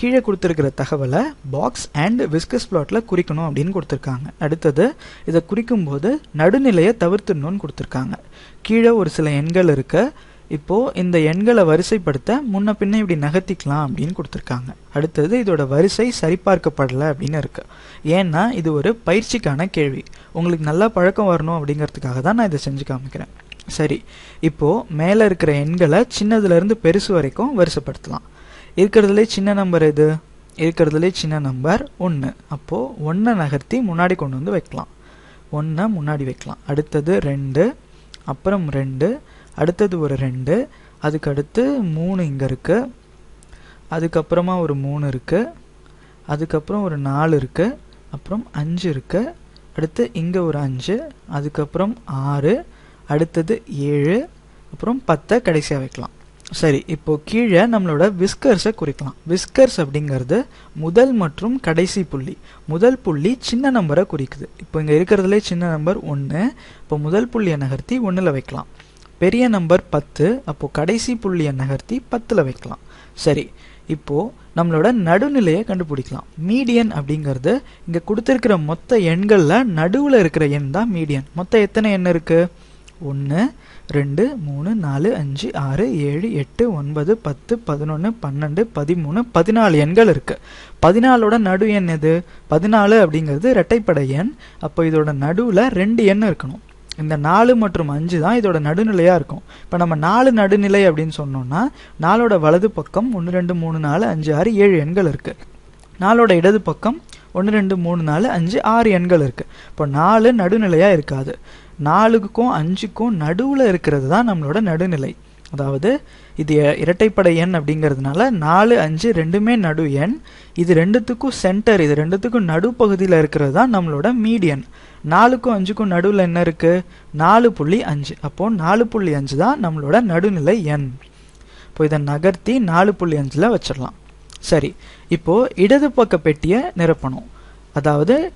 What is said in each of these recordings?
கீழே கொடுத்துருக்கிற தகவலை பாக்ஸ் அண்ட் விஸ்கஸ் பிளாட்டில் குறிக்கணும் அப்படின்னு கொடுத்துருக்காங்க. அடுத்தது இதை குறிக்கும்போது நடுநிலையை தவிர்த்துடணும்னு கொடுத்துருக்காங்க. கீழே ஒரு சில எண்கள் இருக்கு. இப்போது இந்த எண்களை வரிசைப்படுத்த முன்ன பின்ன இப்படி நகர்த்திக்கலாம் அப்படின்னு கொடுத்துருக்காங்க. அடுத்தது இதோட வரிசை சரிபார்க்கப்படலை அப்படின்னு இருக்கு. ஏன்னா இது ஒரு பயிற்சிக்கான கேள்வி. உங்களுக்கு நல்லா பழக்கம் வரணும் அப்படிங்கிறதுக்காக தான் நான் இதை செஞ்சு காமிக்கிறேன். சரி இப்போது மேலே இருக்கிற எண்களை சின்னதுலேருந்து பெருசு வரைக்கும் வரிசைப்படுத்தலாம். இருக்கிறதுலே சின்ன நம்பர் எது? இருக்கிறதுலே சின்ன நம்பர் ஒன்று அப்போது ஒன்றை நகர்த்தி முன்னாடி கொண்டு வந்து வைக்கலாம். ஒன்றை முன்னாடி வைக்கலாம். அடுத்தது ரெண்டு அப்புறம் ரெண்டு அடுத்தது ஒரு ரெண்டு அதுக்கு அடுத்து மூணு இங்கே இருக்குது அதுக்கப்புறமா ஒரு மூணு இருக்குது அதுக்கப்புறம் ஒரு நாலு இருக்குது அப்புறம் அஞ்சு இருக்குது அடுத்து இங்கே ஒரு அஞ்சு அதுக்கப்புறம் ஆறு அடுத்தது ஏழு அப்புறம் பத்தை கடைசியாக வைக்கலாம். சரி இப்போ கீழே நம்மளோட விஸ்கர்ஸை குறிக்கலாம். விஸ்கர்ஸ் அப்படிங்கிறது முதல் மற்றும் கடைசி புள்ளி. முதல் புள்ளி சின்ன நம்பரை குறிக்குது. இப்போ இங்கே இருக்கிறதுலே சின்ன நம்பர் ஒன்று இப்போ முதல் புள்ளியை நகர்த்தி ஒன்றில் வைக்கலாம். பெரிய நம்பர் பத்து அப்போது கடைசி புள்ளியை நகர்த்தி பத்தில் வைக்கலாம். சரி இப்போது நம்மளோட நடுநிலையை கண்டுபிடிக்கலாம். மீடியன் அப்படிங்கிறது இங்கே கொடுத்துருக்கிற மொத்த எண்களில் நடுவில் இருக்கிற எண் தான் மீடியன். மொத்தம் எத்தனை எண் இருக்குது ஒன்று ரெண்டு மூணு நாலு அஞ்சு ஆறு ஏழு எட்டு ஒன்பது பத்து பதினொன்று பன்னெண்டு பதிமூணு பதினாலு எண்கள் இருக்குது பதினாலோட நடு எண் எது? பதினாலு அப்படிங்கிறது இரட்டைப்படை எண். அப்போ இதோட நடுவில் ரெண்டு எண் இருக்கணும். இந்த நாலு மற்றும் அஞ்சு தான் இதோட நடுநிலையாக இருக்கும். இப்போ நம்ம நாலு நடுநிலை அப்படின்னு சொன்னோம்னா நாலோட வலது பக்கம் ஒன்று ரெண்டு மூணு நாலு அஞ்சு ஆறு ஏழு எண்கள் இருக்குது நாலோட இடது பக்கம் ஒன்று ரெண்டு மூணு நாலு அஞ்சு ஆறு எண்கள் இருக்குது இப்போ நாலு நடுநிலையாக இருக்காது. நாலுக்கும் அஞ்சுக்கும் நடுவில் இருக்கிறது தான் நம்மளோட நடுநிலை. அதாவது இது இரட்டைப்படை எண் அப்படிங்கிறதுனால நாலு அஞ்சு ரெண்டுமே நடு எண். இது ரெண்டுத்துக்கும் சென்டர் இது ரெண்டுத்துக்கும் நடுப்பகுதியில் இருக்கிறது தான் நம்மளோட மீடியன் நாலுக்கும் அஞ்சுக்கும் நடுவில் என்ன இருக்குது நாலு புள்ளி அஞ்சு. அப்போது நாலு புள்ளி அஞ்சு தான் நம்மளோட நடுநிலை எண். இப்போ இதை நகர்த்தி நாலு புள்ளி அஞ்சில் வச்சிடலாம். சரி. இப்போது இடது பக்க பெட்டியை நிரப்பணும். அதாவது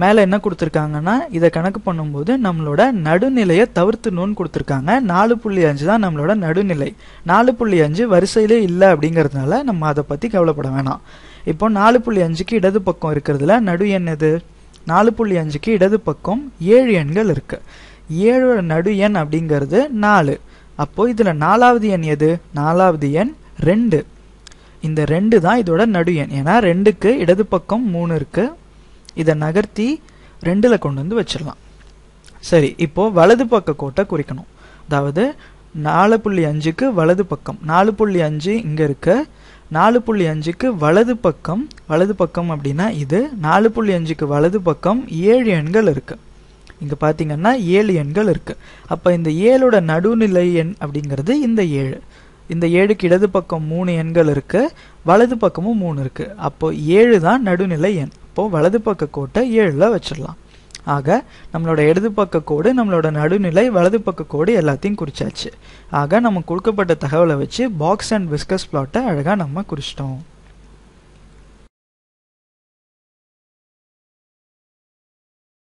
மேலே என்ன கொடுத்துருக்காங்கன்னா இதை கணக்கு பண்ணும்போது நம்மளோட நடுநிலையை தவிர்த்துணும்னு கொடுத்துருக்காங்க. நாலு புள்ளி அஞ்சு தான் நம்மளோட நடுநிலை. நாலு புள்ளி அஞ்சு வரிசையிலே இல்லை அப்படிங்கிறதுனால நம்ம அதை பற்றி கவலைப்பட வேணாம். இப்போ நாலு புள்ளி அஞ்சுக்கு இடது பக்கம் இருக்கிறதுல நடு எண் எது? நாலு புள்ளி அஞ்சுக்கு இடது பக்கம் ஏழு எண்கள் இருக்கு. ஏழோட நடு எண் அப்படிங்கிறது நாலு. அப்போ இதில் நாலாவது எண் எது? நாலாவது எண் ரெண்டு. இந்த ரெண்டு தான் இதோட நடு எண். ஏன்னா ரெண்டுக்கு இடது பக்கம் மூணு இருக்குது இதை நகர்த்தி ரெண்டில் கொண்டு வந்து வச்சிடலாம். சரி இப்போது வலது பக்க கோட்டை குறிக்கணும். அதாவது நாலு புள்ளி அஞ்சுக்கு வலது பக்கம். நாலு புள்ளி அஞ்சு இங்கே இருக்க. நாலு புள்ளி அஞ்சுக்கு வலது பக்கம். வலது பக்கம் அப்படின்னா இது. நாலு புள்ளி அஞ்சுக்கு வலது பக்கம் ஏழு எண்கள் இருக்குது இங்கே பார்த்தீங்கன்னா ஏழு எண்கள் இருக்குது அப்போ இந்த ஏழோட நடுநிலை எண் அப்படிங்கிறது இந்த ஏழு. இந்த ஏழுக்கு இடது பக்கம் மூணு எண்கள் இருக்குது வலது பக்கமும் மூணு இருக்குது அப்போது ஏழு தான் நடுநிலை எண். அப்போது வலது பக்க கோட்டை ஏழில் வச்சிடலாம். ஆக நம்மளோட இடது பக்க கோடு நம்மளோட நடுநிலை வலது பக்க கோடு எல்லாத்தையும் குறிச்சாச்சு. ஆக நம்ம கொடுக்கப்பட்ட தகவலை வச்சு பாக்ஸ் அண்ட் விஸ்கஸ் பிளாட்டை அழகாக நம்ம குறிச்சிட்டோம்.